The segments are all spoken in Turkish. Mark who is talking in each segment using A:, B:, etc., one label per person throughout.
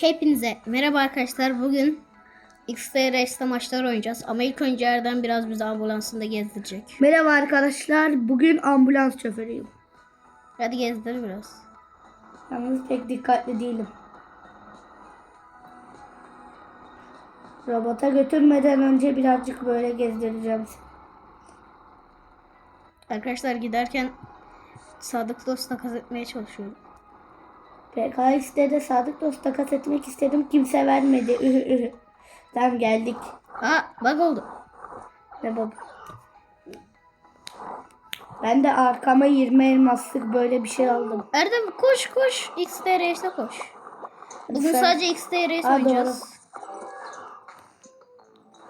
A: Hepinize merhaba arkadaşlar. Bugün XTRS'te maçlar oynayacağız. Ama ilk önce Erdem biraz bizi ambulansında gezdirecek.
B: Merhaba arkadaşlar. Bugün ambulans şoförüyüm.
A: Hadi gezdir biraz.
B: Yalnız pek dikkatli değilim. Robota götürmeden önce birazcık böyle gezdireceğim.
A: Arkadaşlar giderken Sadık Dost takas etmeye çalışıyorum.
B: PKX'de de Sadık Dost takas etmek istedim. Kimse vermedi. Ühü ühü. Tamam geldik.
A: Aa bug oldu.
B: Ne baba. Ben de arkama 20 elmaslık böyle bir şey aldım.
A: Erdem koş koş. XTRS'e koş. Bugün
B: Sen-
A: sadece XTRS
B: Ha,
A: oynayacağız.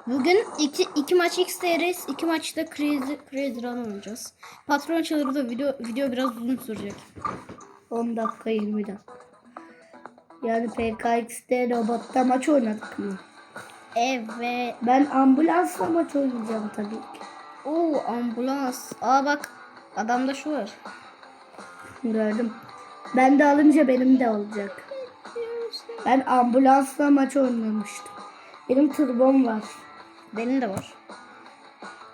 A: Bugün iki, iki maç XTRS, iki maçta Crazy, Crazy Run oynayacağız. Patron çadırda video, video biraz uzun sürecek.
B: 10 dakika 20 dakika. Yani PKX'de robotta maç oynadık mı?
A: Evet.
B: Ben ambulansla maç oynayacağım tabii ki.
A: Oo ambulans. Aa bak adamda şu var.
B: Gördüm. Ben de alınca benim de olacak. Ben ambulansla maç oynamıştım. Benim turbom var.
A: Benim de var.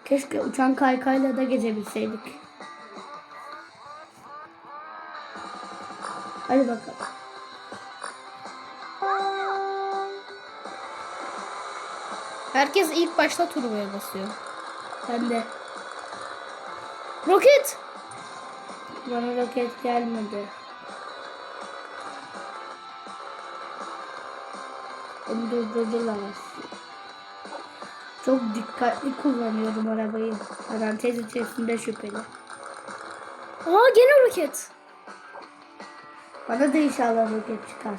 B: Keşke uçan kaykayla da gezebilseydik. Hadi bakalım.
A: Herkes ilk başta turboya basıyor.
B: Ben de.
A: Roket!
B: Bana roket gelmedi. Onu durdurdular. Çok dikkatli kullanıyorum arabayı. Parantez içerisinde şüpheli.
A: Aa gene roket.
B: Bana da inşallah roket çıkar.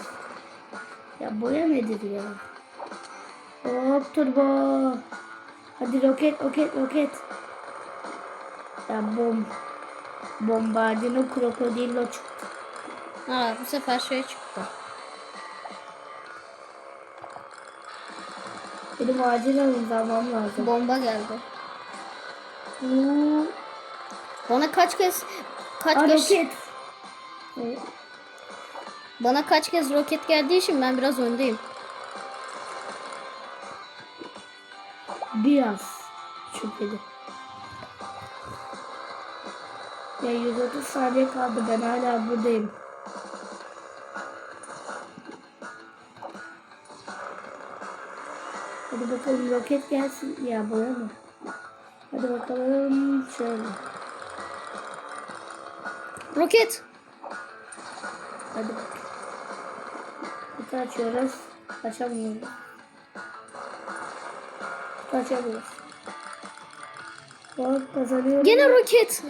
B: Ya boya nedir ya? Hop turbo. Hadi roket roket roket. Ya bom. Bombardino krokodillo çıktı.
A: Aa bu sefer şey çıktı.
B: Benim acilen hızlanmam lazım.
A: Bomba geldi.
B: Uuu.
A: Bana kaç kez kaç
B: Aa,
A: kez
B: roket. Evet.
A: Bana kaç kez roket geldiği için ben biraz öndeyim.
B: Biraz şüpheli. Ya 130 saniye kaldı ben hala buradayım. Hadi bakalım roket gelsin. Ya boya mı? Hadi bakalım şöyle.
A: Roket.
B: Hadi bakalım. Kutu açıyoruz. Açamıyoruz. Kutu açamıyoruz. Bak kazanıyorum.
A: Gene roket.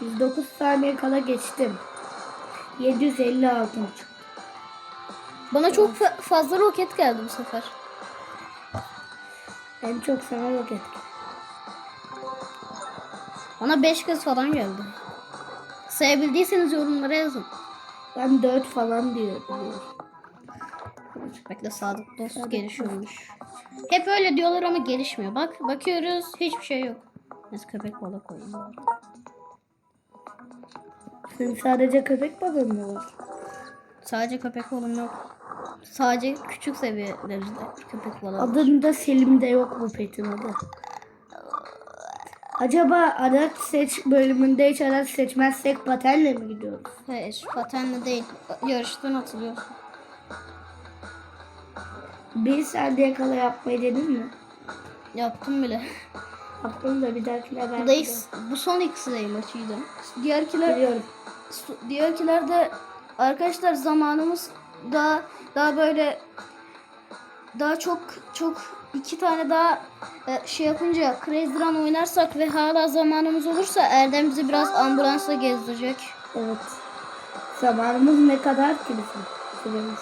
B: 109 saniye kala geçtim. 750 altın çıktı.
A: Bana çok fa- fazla roket geldi bu sefer.
B: En çok sana roket.
A: Bana 5 kez falan geldi. Sayabildiyseniz yorumlara yazın.
B: Ben 4 falan diyorum.
A: Bekle Sadık dost gelişiyormuş. Hep öyle diyorlar ama gelişmiyor. Bak bakıyoruz hiçbir şey yok. Neyse köpek balık koyayım.
B: Senin sadece köpek balığın mı var?
A: Sadece köpek balığım yok. Sadece küçük seviyelerde köpek balığı. var.
B: Adında Selim'de yok bu petin adı. Acaba araç seç bölümünde hiç araç seçmezsek patenle mi gidiyoruz?
A: Hayır patenle değil. Yarıştan atılıyorsun.
B: Bir saniye kala yapmayı dedin mi?
A: Yaptım bile.
B: Yaptım da bir dahakine ben
A: Bu da bu son X-Ray maçıydı. Diğerkiler
B: Biliyorum.
A: Su- diğerkilerde arkadaşlar zamanımız daha daha böyle daha çok çok iki tane daha e, şey yapınca Crazy Run oynarsak ve hala zamanımız olursa Erdem bizi biraz ambulansla gezdirecek.
B: Evet. Zamanımız ne kadar ki bizim? Süremiz.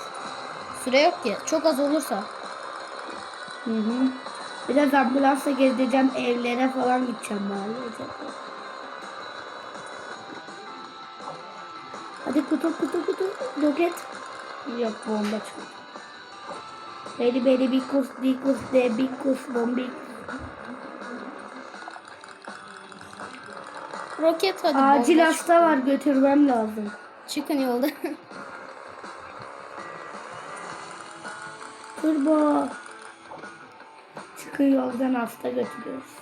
A: Süre yok ki. Çok az olursa.
B: Hı hı. Biraz ambulansla gezdireceğim evlere falan gideceğim bari. Hadi kutu kutu kutu roket. Yok bomba çıktı. Beni beni bir kus bir kus de bir kus bombi.
A: Roket hadi.
B: Acil
A: bomba
B: hasta var götürmem lazım.
A: Çıkın yolda.
B: Turbo. Çıkın yoldan hasta götürüyoruz.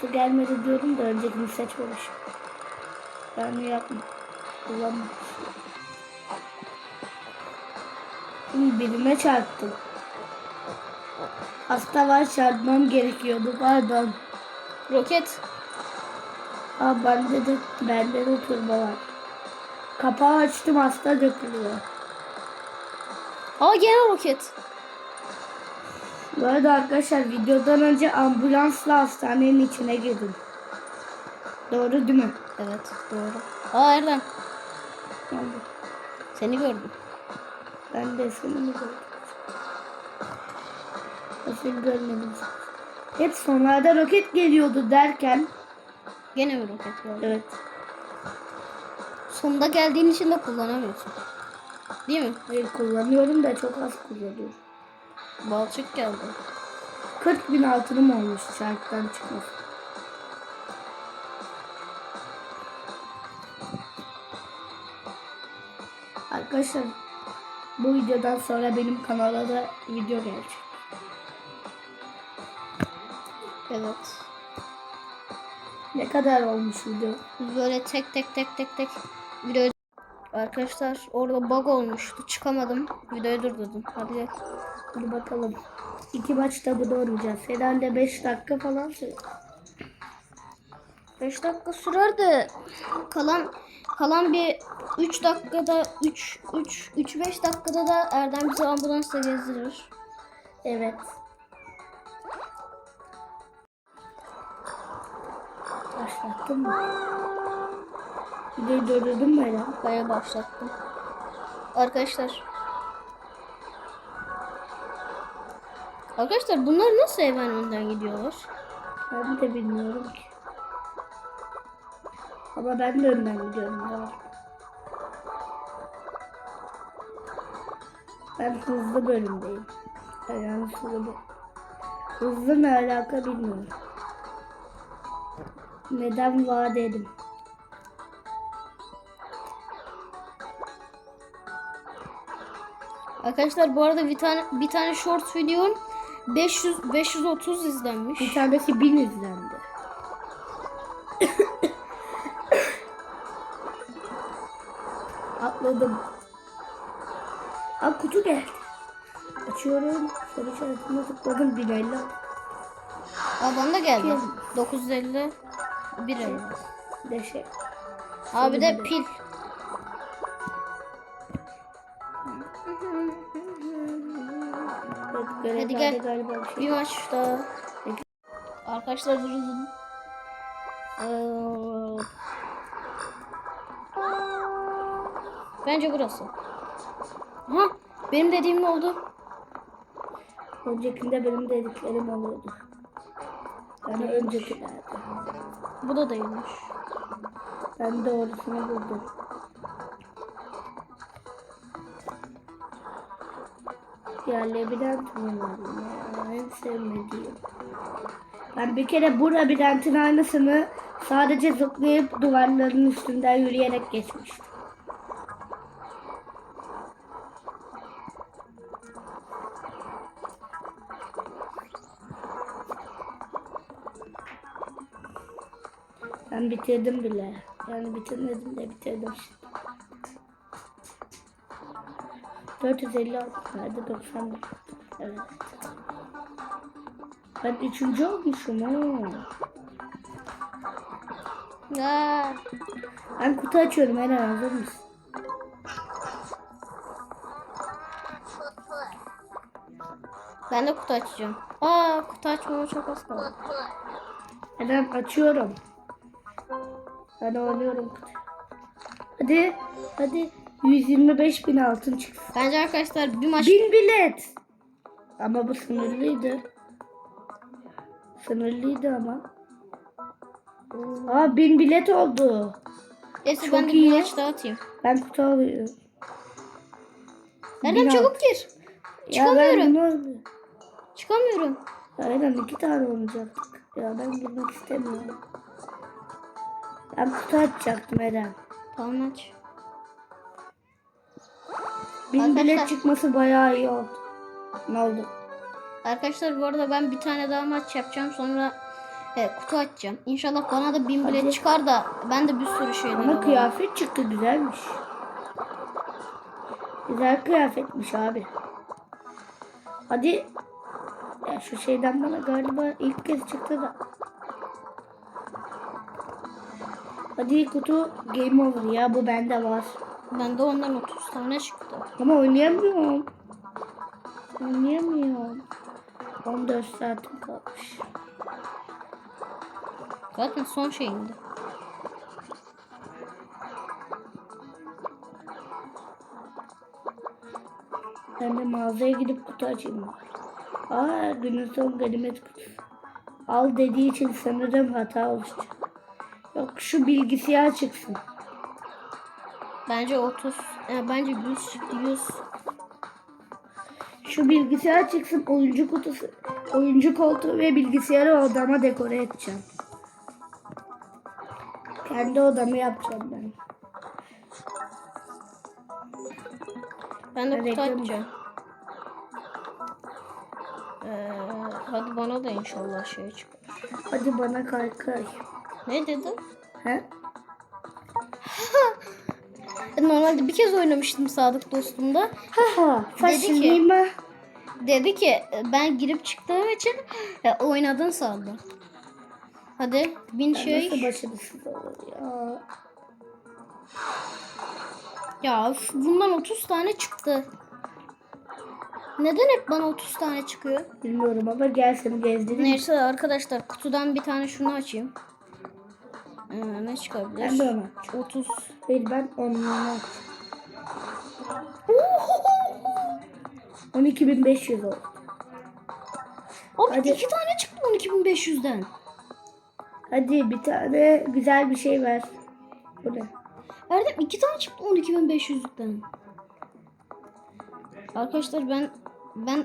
B: Kutu gelmedi diyordum da öncekini seçmemişim. Yani yapma. Kullanmamışım. Şimdi birine çarptım. Hasta var çarpmam gerekiyordu pardon.
A: Roket.
B: Aa bende de bende de turbo var. Kapağı açtım hasta dökülüyor.
A: Aa gene roket.
B: Bu arada arkadaşlar videodan önce ambulansla hastanenin içine girdim. Doğru değil mi?
A: Evet doğru. Aa Erdem
B: de,
A: seni gördüm.
B: ben de seni mi gördüm? Nasıl görmedim. Hep sonlarda roket geliyordu derken
A: Gene mi roket geldi?
B: evet
A: Sonunda geldiğin için de kullanamıyorsun. Değil mi?
B: hayır kullanıyorum da çok az kullanıyorum.
A: Balçık geldi.
B: 40 bin altınım olmuş şarkıdan çıkması. Arkadaşlar bu videodan sonra benim kanala da video gelecek.
A: Evet.
B: Ne kadar olmuş video?
A: Böyle tek tek tek tek tek videoyu Arkadaşlar orada bug olmuştu. Çıkamadım. Videoyu durdurdum. Hadi.
B: Hadi bakalım. İki maçta bu oynayacağız. Herhalde 5 dakika falan sürer.
A: 5 dakika sürer de kalan kalan bir 3 dakikada 3 3 3 5 dakikada da Erdem bizi ambulansla gezdirir.
B: Evet. Başlattın mı? Videoyu durdurdun mu Eren?
A: Baya başlattım. Arkadaşlar. Arkadaşlar bunlar nasıl evin önünden gidiyorlar?
B: Ben de bilmiyorum ki. Ama ben de önden gidiyorum galiba. Ben hızlı bölümdeyim. Yani hızlı bu. Hızlı ne alaka bilmiyorum. Neden vaat edim?
A: Arkadaşlar bu arada bir tane bir tane short videom 500 530 izlenmiş.
B: Bir tanesi bin izlendi. Atladım. Aa kutu geldi. Açıyorum. Soru işaretine tıkladım. Binayla.
A: Aa bana da geldi.
B: Kim?
A: 950 bir elmas.
B: Deşe.
A: Abi de pil. Hadi gel.
B: galiba bir şey.
A: Bir maç daha. Arkadaşlar durun. Ee, Bence burası. Ha, benim dediğim ne oldu?
B: Öncekinde benim dediklerim oluyordu. Yani öncekilerde.
A: Bu da değilmiş.
B: Ben doğrusunu buldum. Ya labirent var ya? En sevmediğim. Ben bir kere bu labirentin aynısını sadece zıplayıp duvarların üstünden yürüyerek geçmiştim. Ben bitirdim bile. Yani bitirmedim de bitirdim işte. 456 nerede 90 Evet. Ben üçüncü olmuşum ha. Ben kutu açıyorum Eren hazır mısın?
A: Ben de kutu açacağım. Aa kutu açmama çok az kaldı.
B: Eren açıyorum. Ben oynuyorum kutu. Hadi hadi 125 bin altın çıksın.
A: Bence arkadaşlar bir maç
B: Bin bilet. Ama bu sınırlıydı. Sınırlıydı ama. Aa bin bilet oldu.
A: Neyse
B: Çok
A: ben de
B: iyi.
A: bir maç daha atayım.
B: Ben kutu alıyorum. Bin
A: çabuk
B: alt-
A: gir.
B: Ya ben
A: Çıkamıyorum.
B: bunu...
A: Çıkamıyorum.
B: Aynen iki tane olacaktık. Ya ben girmek istemiyorum. Ben kutu açacaktım Eren.
A: Tamam aç.
B: Bin
A: Arkadaşlar-
B: bilet çıkması bayağı iyi oldu. Ne oldu?
A: Arkadaşlar bu arada ben bir tane daha maç yapacağım. Sonra e, kutu açacağım. İnşallah bana da bin bilet
B: Hadi.
A: çıkar da ben de bir sürü şeyler
B: Ama kıyafet çıktı güzelmiş. Güzel kıyafetmiş abi. Hadi. Ya şu şeyden bana galiba ilk kez çıktı da. Hadi kutu game over ya bu bende var.
A: Bende ondan 30 tane çıktı.
B: Ama oynayamıyorum. Oynayamıyorum. 14 saatim kalmış.
A: Zaten son şeyimdi.
B: Ben de mağazaya gidip kutu açayım. Aa günün son ganimet kutusu. Al dediği için sanırım hata oluştu. Yok şu bilgisayar çıksın.
A: Bence 30. e, bence 100 çıktı 100.
B: Şu bilgisayar çıksın oyuncu kutusu. Oyuncu koltuğu ve bilgisayarı odama dekore edeceğim. Kendi odamı yapacağım ben.
A: Ben de kutu açacağım. Ee, hadi bana da inşallah şey çıkar.
B: Hadi bana kaykay.
A: Ne dedin?
B: He?
A: Normalde bir kez oynamıştım Sadık dostumda.
B: Haha.
A: Dedi ki- Dedi ki e, ben girip çıktığım için e, oynadın sandım. Hadi bin
B: Nasıl
A: şey.
B: başarısız olur ya.
A: Ya üf, bundan 30 tane çıktı. Neden hep bana 30 tane çıkıyor?
B: Bilmiyorum ama gel seni gezdireyim.
A: Neyse arkadaşlar kutudan bir tane şunu açayım. Ee, ne çıkabilir?
B: Ben de onu
A: 30.
B: Hayır ben onları 12.500 oldu.
A: Abi
B: Hadi.
A: iki tane çıktı 12.500'den.
B: Hadi bir tane güzel bir şey ver. Bu ne?
A: Erdem iki tane çıktı 12.500'lükten. Arkadaşlar ben ben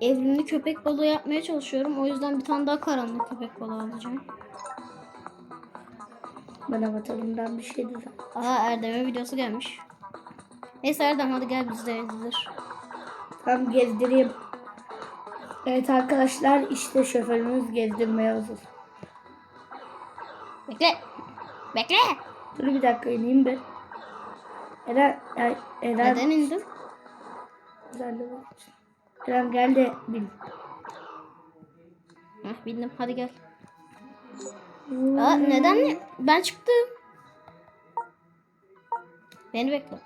A: evrimli köpek balığı yapmaya çalışıyorum. O yüzden bir tane daha karanlık köpek balığı alacağım.
B: Ben avatarımdan bir şey düzen.
A: Aha Erdem'e videosu gelmiş. Neyse Erdem hadi gel biz de izler.
B: Tam gezdireyim. Evet arkadaşlar işte şoförümüz gezdirmeye hazır.
A: Bekle. Bekle.
B: Dur bir dakika ineyim bir. Eren, Eren, Eren,
A: Neden indin?
B: Eren gel de bin.
A: Heh, bindim hadi gel. Aa, neden? Ben çıktım. Beni bekle.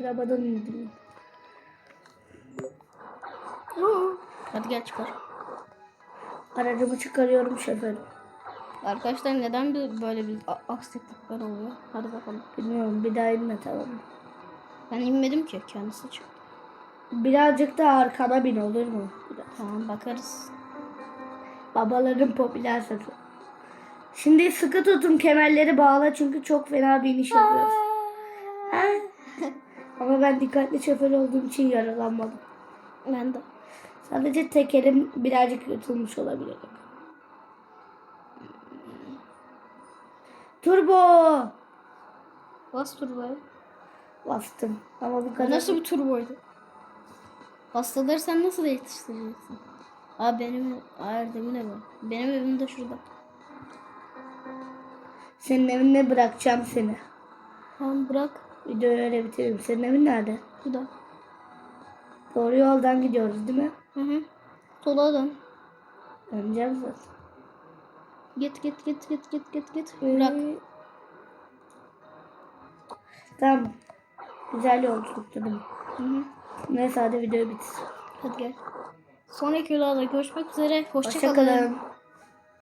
B: Arabadan indim.
A: Hadi gel çıkar.
B: Aracımı çıkarıyorum şoförüm.
A: Arkadaşlar neden bir- böyle bir a- aksaklıklar oluyor? Hadi bakalım.
B: Bilmiyorum bir daha inme tamam mı?
A: Ben inmedim ki kendisi çıktı.
B: Birazcık da arkama bin olur mu? Biraz.
A: Tamam bakarız.
B: Babaların popüler sözü. Şimdi sıkı tutun kemerleri bağla çünkü çok fena bir iniş yapıyoruz. Ha? Ama ben dikkatli şoför olduğum için yaralanmadım.
A: Ben de.
B: Sadece tekerim birazcık yutulmuş olabilir. Turbo!
A: Bas turboya.
B: Bastım. Ama
A: bu
B: kadar.
A: nasıl bir turboydu? Hastaları sen nasıl yetiştireceksin? Aa benim Aa, Erdem'in evi. Benim evim de şurada.
B: Senin evine bırakacağım seni.
A: Tamam bırak.
B: Videoyu öyle bitiririm. Senin evin nerede?
A: Şurada.
B: Doğru yoldan gidiyoruz değil mi?
A: Hı hı. Sola dön.
B: Döneceğiz zaten.
A: Git git git git git git git. Bırak.
B: Ee, Tamam. Güzel yolculuk dedim.
A: Hı hı.
B: Neyse hadi videoyu bitir.
A: Hadi gel. Sonraki videoda görüşmek üzere. Hoşçakalın.
B: Hoşçakalın.